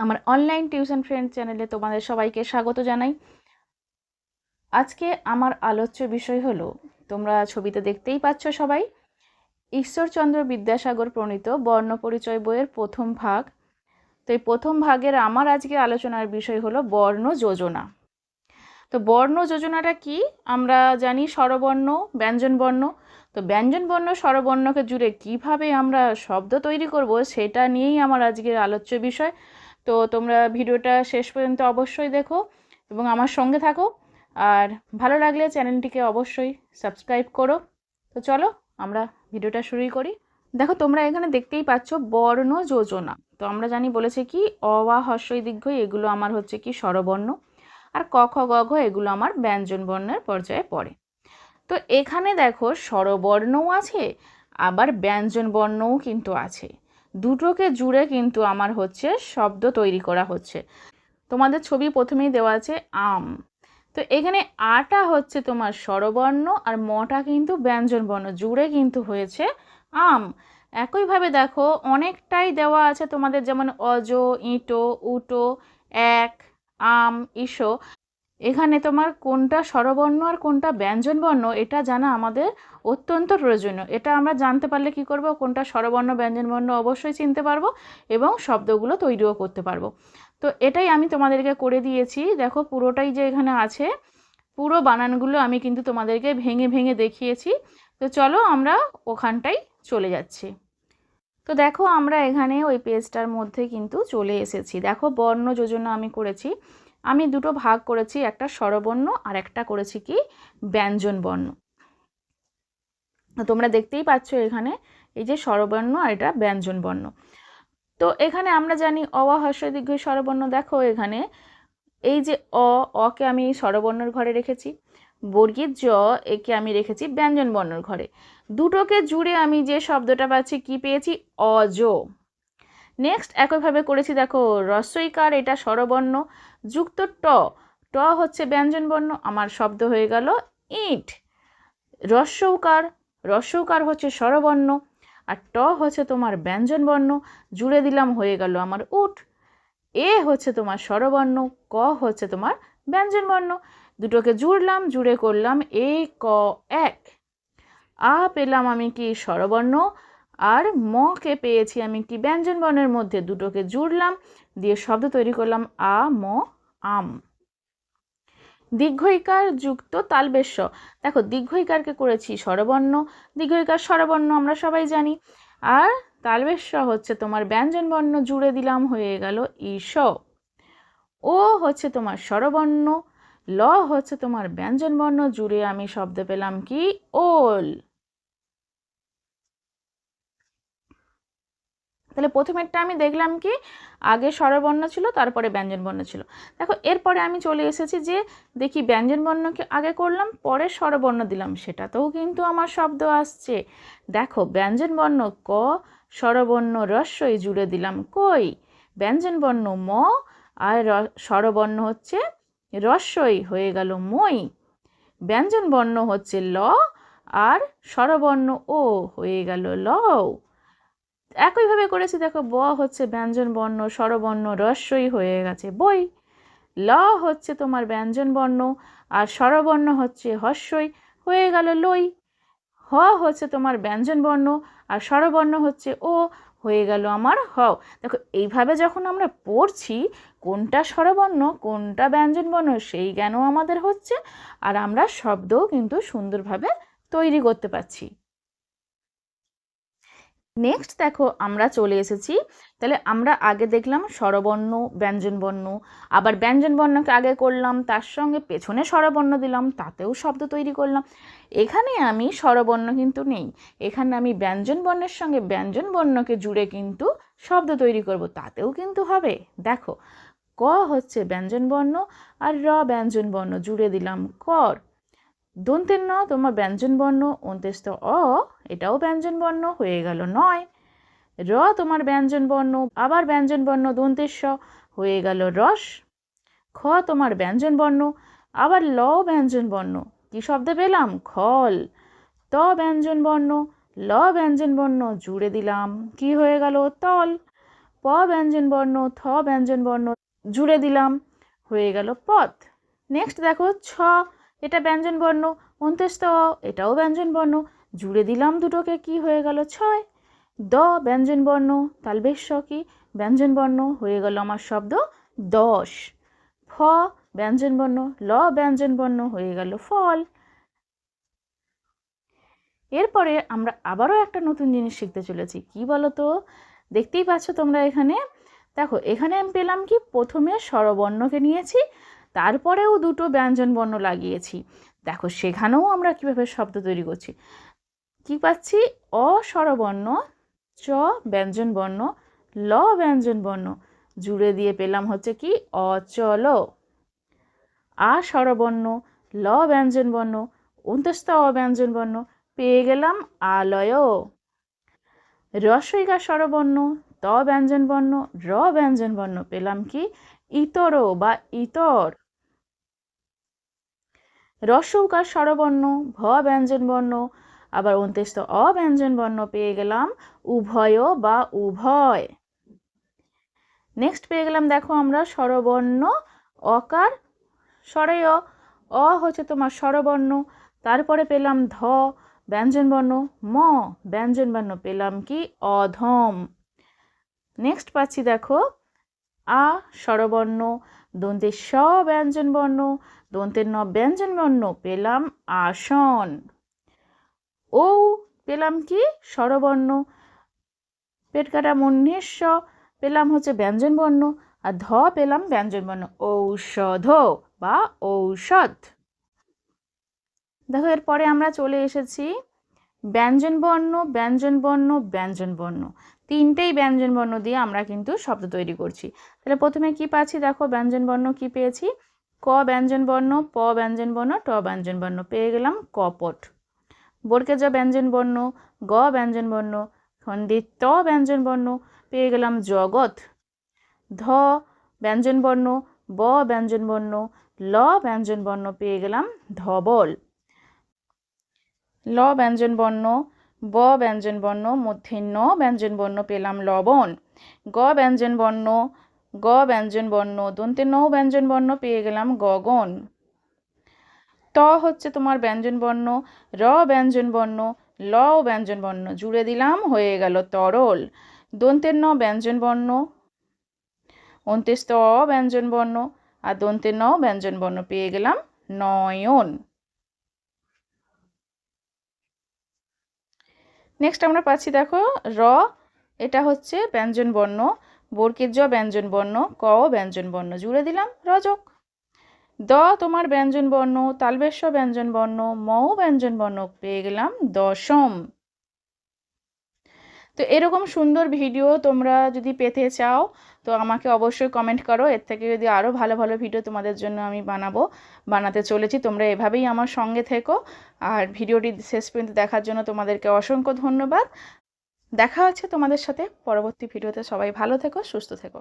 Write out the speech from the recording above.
আমার online tuition friend চ্যানেলে তোমাদের সবাইকে স্বাগত জানাই। আজকে আমার আলোচ্য বিষয় হলো, তোমরা ছবিতে দেখতেই পাচ্ছ সবাই, ঈশ্বরচন্দ্র বিদ্যাসাগর প্রণীত বর্ণ পরিচয় বইয়ের প্রথম ভাগ। তো এই প্রথম ভাগের আমার আজকে আলোচনার বিষয় হলো বর্ণ যোজনা। তো বর্ণ যোজনাটা কি? আমরা জানি স্বরবর্ণ ব্যঞ্জনবর্ণ তো ব্যঞ্জনবর্ণ স্বরবর্ণকে জুড়ে কীভাবে আমরা শব্দ তৈরি করব, সেটা নিয়েই আমার আজকের আলোচ্য বিষয়। তো তোমরা ভিডিওটা শেষ পর্যন্ত অবশ্যই দেখো এবং আমার সঙ্গে থাকো। আর ভালো লাগলে চ্যানেলটিকে অবশ্যই সাবস্ক্রাইব করো। তো চলো, আমরা ভিডিওটা শুরুই করি। দেখো, তোমরা এখানে দেখতেই পাচ্ছ বর্ণ যোজনা। তো আমরা জানি বলেছে কি অ আ হর্ষই দীর্ঘ, এগুলো আমার হচ্ছে কি স্বরবর্ণ। আর ক খ গ এগুলো আমার ব্যঞ্জন বর্ণের পর্যায়ে পড়ে। তো এখানে দেখো স্বরবর্ণও আছে, আবার ব্যঞ্জন বর্ণও কিন্তু আছে। দুটোকে জুড়ে কিন্তু আমার হচ্ছে শব্দ তৈরি করা হচ্ছে। তোমাদের ছবি প্রথমেই দেওয়া আছে আম। তো এখানে আটা হচ্ছে তোমার স্বরবর্ণ আর মটা কিন্তু ব্যঞ্জন বর্ণ জুড়ে কিন্তু হয়েছে আম। একইভাবে দেখো অনেকটাই দেওয়া আছে তোমাদের যেমন অজ, ইঁটো, উটো, এক, আম, ইসো। এখানে তোমার কোনটা স্বরবর্ণ আর কোনটা ব্যঞ্জনবর্ণ, এটা জানা আমাদের অত্যন্ত প্রয়োজনীয়। এটা আমরা জানতে পারলে কি করব? কোনটা স্বরবর্ণ, ব্যঞ্জনবর্ণ অবশ্যই চিনতে পারব এবং শব্দগুলো তৈরিও করতে পারব। তো এটাই আমি তোমাদেরকে করে দিয়েছি। দেখো পুরোটাই যে এখানে আছে, পুরো বানানগুলো আমি কিন্তু তোমাদেরকে ভেঙে ভেঙে দেখিয়েছি। তো চলো আমরা ওখানটাই চলে যাচ্ছি। তো দেখো আমরা এখানে ওই পেজটার মধ্যে কিন্তু চলে এসেছি। দেখো বর্ণ যোজনা আমি করেছি। আমি দুটো ভাগ করেছি, একটা স্বরবর্ণ আর একটা করেছি কি? ব্যঞ্জন বর্ণ তোমরা দেখতেই পাচ্ছ এখানে এই যে স্বরবর্ণ আর এটা ব্যঞ্জন বর্ণ তো এখানে আমরা জানি অওয়া হর্ষ দীর্ঘ স্বরবর্ণ। দেখো এখানে এই যে অ, অকে আমি স্বরবর্ণর ঘরে রেখেছি, বর্গীর জ, একে আমি রেখেছি ব্যঞ্জন বর্ণর ঘরে। দুটোকে জুড়ে আমি যে শব্দটা পাচ্ছি, কি পেয়েছি? অজ। নেক্সট একইভাবে করেছি, দেখো রস্বইকার এটা স্বরবর্ণ। যুক্ত ট। ট হচ্ছে ব্যঞ্জনবর্ণ, আমার শব্দ হয়ে গেল ইট। রস্যৌকার রস্যৌকার হচ্ছে স্বরবর্ণ, আর ট হচ্ছে তোমার ব্যঞ্জনবর্ণ, জুড়ে দিলাম হয়ে গেল আমার উঠ এ হচ্ছে তোমার স্বরবর্ণ, ক হচ্ছে তোমার ব্যঞ্জনবর্ণ। দুটোকে জুড়লাম, জুড়ে করলাম এ, ক, এক। আ পেলাম আমি কি স্বরবর্ণ, আর মকে পেয়েছি আমি কি ব্যঞ্জন বর্ণের মধ্যে। দুটোকে জুড়লাম, দিয়ে শব্দ তৈরি করলাম আ, ম আম। দীর্ঘইকার যুক্ত তালবেশ্য। দেখো, দীর্ঘইকারকে করেছি স্বরবর্ণ, দীর্ঘইকার স্বরবর্ণ আমরা সবাই জানি। আর তালবেশ্য হচ্ছে তোমার ব্যঞ্জন বর্ণ জুড়ে দিলাম হয়ে গেল ঈশ ও হচ্ছে তোমার স্বরবর্ণ, ল হচ্ছে তোমার ব্যঞ্জন বর্ণ জুড়ে আমি শব্দ পেলাম কি? ওল। তাহলে প্রথমেরটা আমি দেখলাম কি? আগে স্বরবর্ণ ছিল, তারপরে ব্যঞ্জনবর্ণ ছিল। দেখো, এরপরে আমি চলে এসেছি যে, দেখি ব্যঞ্জনবর্ণকে আগে করলাম, পরে স্বরবর্ণ দিলাম। সেটাতেও কিন্তু আমার শব্দ আসছে। দেখো ব্যঞ্জনবর্ণ ক স্বরবর্ণ রস্যই জুড়ে দিলাম কই? ব্যঞ্জনবর্ণ ম, আর স্বরবর্ণ হচ্ছে রস্যই হয়ে গেল মই। ব্যঞ্জনবর্ণ হচ্ছে ল, আর স্বরবর্ণ ও হয়ে গেল লও। একইভাবে করেছি, দেখো, ব হচ্ছে ব্যঞ্জন বর্ণ, স্বরবর্ণ, রস্যই হয়ে গেছে বই। ল হচ্ছে তোমার ব্যঞ্জন বর্ণ, আর স্বরবর্ণ হচ্ছে হস্যই, হয়ে গেল লই। হ হচ্ছে তোমার ব্যঞ্জন বর্ণ, আর স্বরবর্ণ হচ্ছে ও, হয়ে গেল আমার হ। দেখো, এইভাবে যখন আমরা পড়ছি, কোনটা স্বরবর্ণ, কোনটা ব্যঞ্জন বর্ণ, সেই জ্ঞানও আমাদের হচ্ছে, আর আমরা শব্দও কিন্তু সুন্দরভাবে তৈরি করতে পারছি। নেক্সট দেখো আমরা চলে এসেছি। তাহলে আমরা আগে দেখলাম স্বরবর্ণ, ব্যঞ্জনবর্ণ। আবার ব্যঞ্জনবর্ণকে আগে করলাম, তার সঙ্গে পেছনে স্বরবর্ণ দিলাম, তাতেও শব্দ তৈরি করলাম। এখানে আমি স্বরবর্ণ কিন্তু নেই। এখানে আমি ব্যঞ্জনবর্ণের সঙ্গে ব্যঞ্জনবর্ণকে জুড়ে কিন্তু শব্দ তৈরি করব, তাতেও কিন্তু হবে। দেখো, ক হচ্ছে ব্যঞ্জনবর্ণ আর র ব্যঞ্জনবর্ণ, জুড়ে দিলাম কর। দন্তের ন, তোমার ব্যঞ্জনবর্ণ অন্ত্যেস্ত অ, এটাও ব্যঞ্জনবর্ণ হয়ে গেল নয়। র, তোমার ব্যঞ্জনবর্ণ আবার ব্যঞ্জনবর্ণ দন্তেস্ব হয়ে গেল রস। খ, তোমার ব্যঞ্জনবর্ণ আবার ল ব্যঞ্জনবর্ণ কী শব্দ পেলাম? খল। ত ব্যঞ্জনবর্ণ ল ব্যঞ্জনবর্ণ জুড়ে দিলাম। কি হয়ে গেল? তল। প প, ব্যঞ্জন বর্ণ, থ, ব্যঞ্জন বর্ণ, জুড়ে দিলাম। হয়ে গেল পথ। নেক্সট দেখো, ছ এটা ব্যঞ্জন বর্ণ অন্ত্যেস্ত অ এটাও ব্যঞ্জন বর্ণ। জুড়ে দিলাম দুটোকে, কি হয়ে গেল? ছয়। দ, ব্যঞ্জন বর্ণ তালবেশ কি ব্যঞ্জন বর্ণ, হয়ে গেল আমার শব্দ দশ। ফ, ব্যঞ্জন বর্ণ, ল, ব্যঞ্জন বর্ণ, হয়ে গেল ফল। এরপরে আমরা আবারও একটা নতুন জিনিস শিখতে চলেছি। কি বলো তো দেখতেই পাচ্ছ তোমরা এখানে। দেখো, এখানে আমি পেলাম কি? প্রথমে স্বরবর্ণকে নিয়েছি তারপরেও দুটো ব্যঞ্জন বর্ণ লাগিয়েছি। দেখো, সেখানেও আমরা কীভাবে শব্দ তৈরি করছি? কি পাচ্ছি? অস্বরবর্ণ, চ ব্যঞ্জন বর্ণ, ল ব্যঞ্জন বর্ণ। জুড়ে দিয়ে পেলাম হচ্ছে কি? অচল। আ স্বরবর্ণ, ল ব্যঞ্জন বর্ণ, অন্তস্থ অব্যঞ্জন বর্ণ। পেয়ে গেলাম আলয়। রসইকা স্বরবর্ণ, ত ব্যঞ্জন বর্ণ, র ব্যঞ্জন বর্ণ। পেলাম কি? ইতর বা ইতর। রসৌকার স্বরবর্ণ, ভ ব্যঞ্জন বর্ণ, আবার অন্ত্যেষ্ট অব্যঞ্জন বর্ণ পেয়ে গেলাম উভয় বা উভয়। নেক্সট পেয়ে গেলাম, দেখো আমরা স্বরবর্ণ, অকার, স্বরয়, অ হচ্ছে তোমার স্বরবর্ণ, তারপরে পেলাম ধ, ব্যঞ্জন বর্ণ, ম, ব্যঞ্জন বর্ণ পেলাম কি অধম। নেক্সট পাচ্ছি দেখো, আ, স্বরবর্ণ দন্তের স ব্যঞ্জন বর্ণ দন্তের ন ব্যঞ্জন বর্ণ পেলাম আসন ও পেলাম কি? স্বরবর্ণ। পেট কাটা মন্যেস্ব পেলাম হচ্ছে ব্যঞ্জন বর্ণ আর ধ পেলাম ব্যঞ্জন বর্ণ ঔষধ বা ঔষধ। দেখো, এরপরে আমরা চলে এসেছি। ব্যঞ্জন বর্ণ ব্যঞ্জন বর্ণ ব্যঞ্জন বর্ণ তিনটেই ব্যঞ্জন বর্ণ দিয়ে আমরা কিন্তু শব্দ তৈরি করছি। তাহলে প্রথমে কি পাচ্ছি? দেখো ব্যঞ্জন বর্ণ কি পেয়েছি? ক ব্যঞ্জন বর্ণ, প ব্যঞ্জন বর্ণ, ট ব্যঞ্জন বর্ণ। পেয়ে গেলাম কপট বরকে যা ব্যঞ্জন বর্ণ, গ ব্যঞ্জন বর্ণ খন্ডিত ত ব্যঞ্জন বর্ণ। পেয়ে গেলাম জগৎ, ধ ব্যঞ্জন বর্ণ, ব ব্যঞ্জন বর্ণ, ল ব্যঞ্জন বর্ণ। পেয়ে গেলাম ধবল, ল ব্যঞ্জন বর্ণ, ব ব্যঞ্জন বর্ণ, মধ্যে ন ব্যঞ্জন বর্ণ পেলাম লবণ, গ ব্যঞ্জন বর্ণ গ ব্যঞ্জন বর্ণ, দন্তে ন ব্যঞ্জন বর্ণ পেয়ে গেলাম গগন ত হচ্ছে তোমার ব্যঞ্জন বর্ণ, র ব্যঞ্জন বর্ণ, ল ব্যঞ্জন বর্ণ, জুড়ে দিলাম, হয়ে গেল তরল। দন্তের ন ব্যঞ্জন বর্ণ অন্ত্যেস্ত অ ব্যঞ্জন বর্ণ, আর দন্তের ন ব্যঞ্জন বর্ণ পেয়ে গেলাম নয়ন। নেক্সট আমরা পাচ্ছি দেখো, র, এটা হচ্ছে ব্যঞ্জন বর্ণ বর্গের জ ব্যঞ্জন বর্ণ, ক ব্যঞ্জন বর্ণ, জুড়ে দিলাম রজক। দ তোমার ব্যঞ্জন বর্ণ, তালবেশ্য ব্যঞ্জন বর্ণ মও ব্যঞ্জন বর্ণ, পেয়ে গেলাম দশম। তো এরকম সুন্দর ভিডিও তোমরা যদি পেতে চাও, তো আমাকে অবশ্যই কমেন্ট করো। এর থেকে যদি আরও ভালো ভালো ভিডিও তোমাদের জন্য আমি বানাবো, বানাতে চলেছি, তোমরা এভাবেই আমার সঙ্গে থেকো। আর ভিডিওটি শেষ পর্যন্ত দেখার জন্য তোমাদেরকে অসংখ্য ধন্যবাদ। দেখা হচ্ছে তোমাদের সাথে পরবর্তী ভিডিওতে। সবাই ভালো থেকো সুস্থ থেকো।